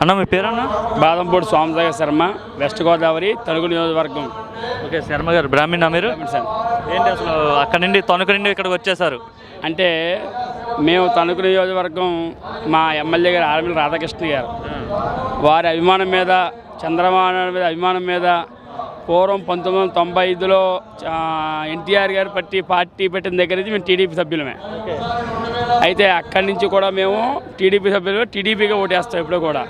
అన్న మీ పేరన్న? బాదంపూడి సోమసాగర్ శర్మ వెస్ట్ గోదావరి తణుకు నియోజకవర్గం. ఓకే శర్మ గారు బ్రాహ్మణ మీరు? సార్. ఏంటి అసలు అక్కడ నుండి తణుకు నుండి ఇక్కడికి వచ్చేసారు అంటే మేము తణుకు నియోజకవర్గం మా ఎమ్మెల్యే గారు ఆర్మీల రాధాకృష్ణ గారు. వారి అభిమానం మీద చంద్రబాబు మీద అభిమానం మీద పూర్వం పంతొమ్మిది వందల తొంభై ఐదులో ఎన్టీఆర్ గారు పట్టి పార్టీ పెట్టిన దగ్గర నుంచి మేము టీడీపీ సభ్యులమే. అయితే అక్కడి నుంచి కూడా మేము టీడీపీ సభ్యులు టీడీపీగా ఓటేస్తాం ఇప్పుడు కూడా.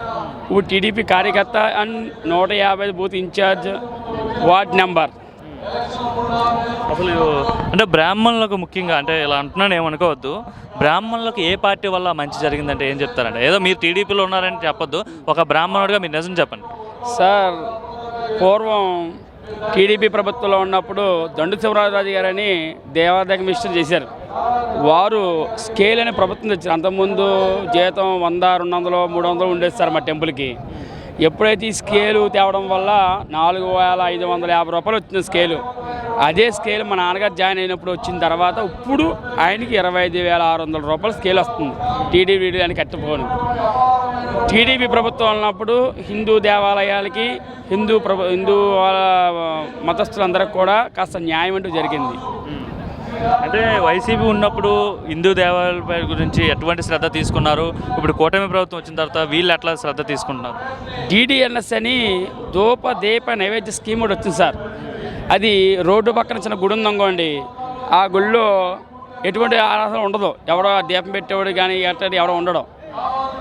ఇప్పుడు టీడీపీ కార్యకర్త అండ్ నూట యాభై బూత్ ఇన్ఛార్జ్ వార్డ్ నెంబర్. అసలు అంటే బ్రాహ్మణులకు ముఖ్యంగా అంటే ఇలా అంటున్నాను ఏమనుకోవద్దు. బ్రాహ్మణులకు ఏ పార్టీ వల్ల మంచి జరిగిందంటే ఏం చెప్తారంటే ఏదో మీరు టీడీపీలో ఉన్నారని చెప్పొద్దు. ఒక బ్రాహ్మణుడిగా మీరు నిజం చెప్పండి. సార్ పూర్వం టీడీపీ ప్రభుత్వంలో ఉన్నప్పుడు దండు శివరాజరాజు గారని దేవాదాయ మినిస్టర్ చేశారు. వారు స్కేల్ అనే ప్రభుత్వం తెచ్చారు. అంతకుముందు జీతం వంద రెండు వందలు మూడు వందలు ఉండేది సార్ మా టెంపుల్కి. ఎప్పుడైతే ఈ స్కేలు తేవడం వల్ల నాలుగు వేల ఐదు వందల యాభై రూపాయలు వచ్చింది స్కేలు. అదే స్కేల్ మా నాన్నగారు జాయిన్ అయినప్పుడు వచ్చిన తర్వాత ఇప్పుడు ఆయనకి ఇరవై ఐదు వేల ఆరు వందల రూపాయలు స్కేల్ వస్తుంది. టీడీపీ అని కట్టపోను టీడీపీ ప్రభుత్వం ఉన్నప్పుడు హిందూ దేవాలయాలకి హిందూ ప్రభు హిందూ వాళ్ళ మతస్థులందరికీ కూడా కాస్త న్యాయం అంటూ జరిగింది. అంటే వైసీపీ ఉన్నప్పుడు హిందూ దేవాలయాల గురించి ఎటువంటి శ్రద్ధ తీసుకున్నారు? ఇప్పుడు కూటమి ప్రభుత్వం వచ్చిన తర్వాత వీళ్ళు ఎట్లా శ్రద్ధ తీసుకుంటున్నారు? డిడిఎన్ఎస్ అని దూప దీప నైవేద్య స్కీమ్ ఒకటి వచ్చింది సార్. అది రోడ్డు పక్కన చిన్న గుడి ఉందనుకోండి ఆ గుడిలో ఎటువంటి ఆరాధన ఉండదు. ఎవడో దీపం పెట్టేవాడు కానీ ఎట్టడి ఎవడో ఉండడం.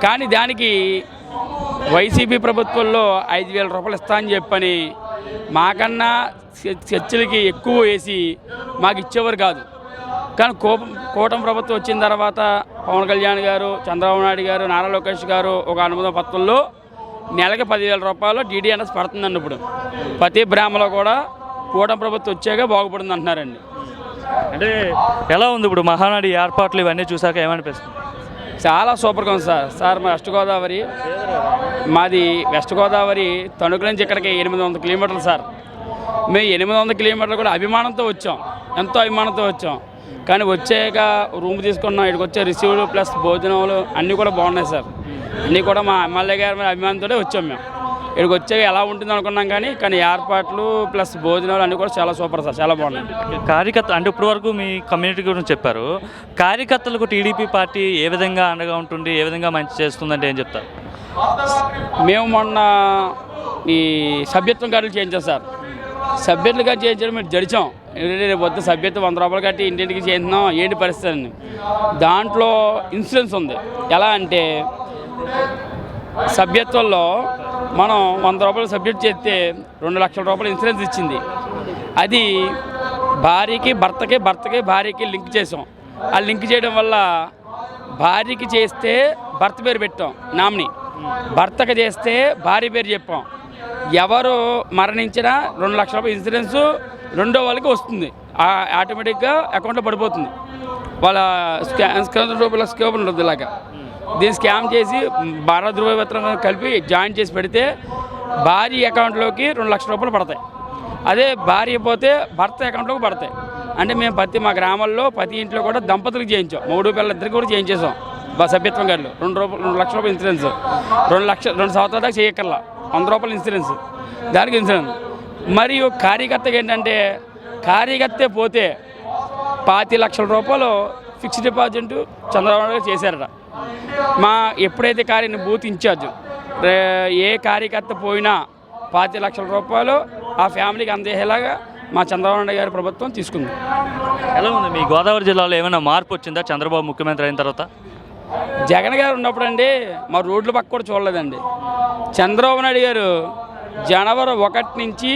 కానీ దానికి వైసీపీ ప్రభుత్వంలో ఐదు వేల రూపాయలు ఇస్తా అని చెప్పని మాకన్నా చర్చిలకి ఎక్కువ వేసి మాకు ఇచ్చేవారు కాదు. కానీ కోపం కూటమి ప్రభుత్వం వచ్చిన తర్వాత పవన్ కళ్యాణ్ గారు చంద్రబాబు నాయుడు గారు నారా లోకేష్ గారు ఒక అనుమతి పత్రంలో నెలకి పదివేల రూపాయలు డీడీఎన్ఎస్ పడుతుందండి ఇప్పుడు. ప్రతి బ్రాహ్మలో కూడా కూటమి ప్రభుత్వం వచ్చాక బాగుపడింది అంటున్నారండి. అంటే ఎలా ఉంది ఇప్పుడు మహానాడు ఏర్పాట్లు ఇవన్నీ చూసాక ఏమనిపిస్తుంది? చాలా సూపర్గా ఉంది సార్. సార్ మా వెస్ట్ గోదావరి మాది వెస్ట్ గోదావరి తణుకు నుంచి ఇక్కడికి ఎనిమిది వందల కిలోమీటర్లు సార్. మేము ఎనిమిది వందల కిలోమీటర్లు కూడా అభిమానంతో వచ్చాం. ఎంతో అభిమానంతో వచ్చాం. కానీ వచ్చాక రూమ్ తీసుకున్నాం. ఇక్కడికి వచ్చే రిసీవ్లు ప్లస్ భోజనాలు అన్నీ కూడా బాగున్నాయి సార్. అన్నీ కూడా మా ఎమ్మెల్యే గారి మీద అభిమానంతో వచ్చాం మేము. ఇక్కడికి వచ్చాక ఎలా ఉంటుంది అనుకున్నాం కానీ కానీ ఏర్పాట్లు ప్లస్ భోజనాలు అన్నీ కూడా చాలా సూపర్ సార్. చాలా బాగున్నాయి. కార్యకర్త అంటే ఇప్పటి వరకు మీ కమ్యూనిటీ గురించి చెప్పారు. కార్యకర్తలకు టీడీపీ పార్టీ ఏ విధంగా అండగా ఉంటుంది ఏ విధంగా మంచి చేస్తుందంటే ఏం చెప్తారు? మేము మొన్న ఈ సభ్యత్వం కార్డులు చేయించాం సార్. సభ్యులుగా చేయించడం మేము జడిచాం. ఏంటంటే రేపు వద్ద సభ్యత్వం వంద రూపాయలు కట్టి ఇంటింటికి చేస్తున్నాం ఏంటి పరిస్థితి అని. దాంట్లో ఇన్సూరెన్స్ ఉంది. ఎలా అంటే సభ్యత్వంలో మనం వంద రూపాయలు సబ్జెక్ట్ చేస్తే రెండు లక్షల రూపాయలు ఇన్సూరెన్స్ ఇచ్చింది. అది భార్యకి భర్తకి భర్తకి భార్యకి లింక్ చేసాం. ఆ లింక్ చేయడం వల్ల భార్యకి చేస్తే భర్త పేరు పెట్టాం నామిని. భర్తకి చేస్తే భార్య పేరు చెప్పాం. ఎవరు మరణించినా రెండు లక్షల రూపాయలు ఇన్సూరెన్స్ రెండో వాళ్ళకి వస్తుంది. ఆ- ఆటోమేటిక్గా అకౌంట్లో పడిపోతుంది. వాళ్ళ స్కా స్కాన్ రూపాయల స్కేప్ ఉంటుంది ఇలాగా. దీన్ని స్కామ్ చేసి భారత ధృవపత్రం కలిపి జాయిన్ చేసి పెడితే భార్య అకౌంట్లోకి రెండు లక్షల రూపాయలు పడతాయి. అదే భార్య పోతే భర్త అకౌంట్లోకి పడతాయి. అంటే మేము ప్రతి మా గ్రామాల్లో ప్రతి ఇంట్లో కూడా దంపతులకు చేయించాం. మూడు పిల్లలిద్దరికి కూడా చేయించేసాం. సభ్యత్వం గారు రెండు రూపాయలు రెండు లక్షల రూపాయలు ఇన్సూరెన్స్. రెండు లక్ష రెండు సంవత్సరాల దాకా చేయక్కర్లా. వంద రూపాయలు ఇన్సూరెన్స్ దానికి ఇన్సూరెన్స్ మరియు కార్యకర్తకి ఏంటంటే కార్యకర్తే పోతే పాతి లక్షల రూపాయలు ఫిక్స్డ్ డిపాజిట్ చంద్రబాబు నాయుడు చేశారట. మా ఎప్పుడైతే కార్య బూత్ ఇన్ఛార్జ్ ఏ కార్యకర్త పోయినా పాతి లక్షల రూపాయలు ఆ ఫ్యామిలీకి అందేలాగా మా చంద్రబాబు నాయుడు గారి ప్రభుత్వం తీసుకుంది. ఎలా ఉంది? మీ గోదావరి జిల్లాలో ఏమైనా మార్పు వచ్చిందా? చంద్రబాబు ముఖ్యమంత్రి అయిన తర్వాత? జగన్ గారు ఉన్నప్పుడు అండి మా రోడ్ల పక్క కూడా చూడలేదండి. చంద్రబాబు నాయుడు గారు జనవరి ఒకటి నుంచి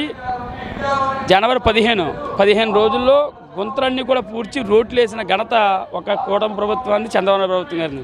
జనవరి పదిహేను పదిహేను రోజుల్లో గుంతలన్నీ కూడా పూడ్చి రోడ్లు వేసిన ఘనత ఒక కూటమి ప్రభుత్వాన్ని చంద్రబాబు ప్రభుత్వం గారిని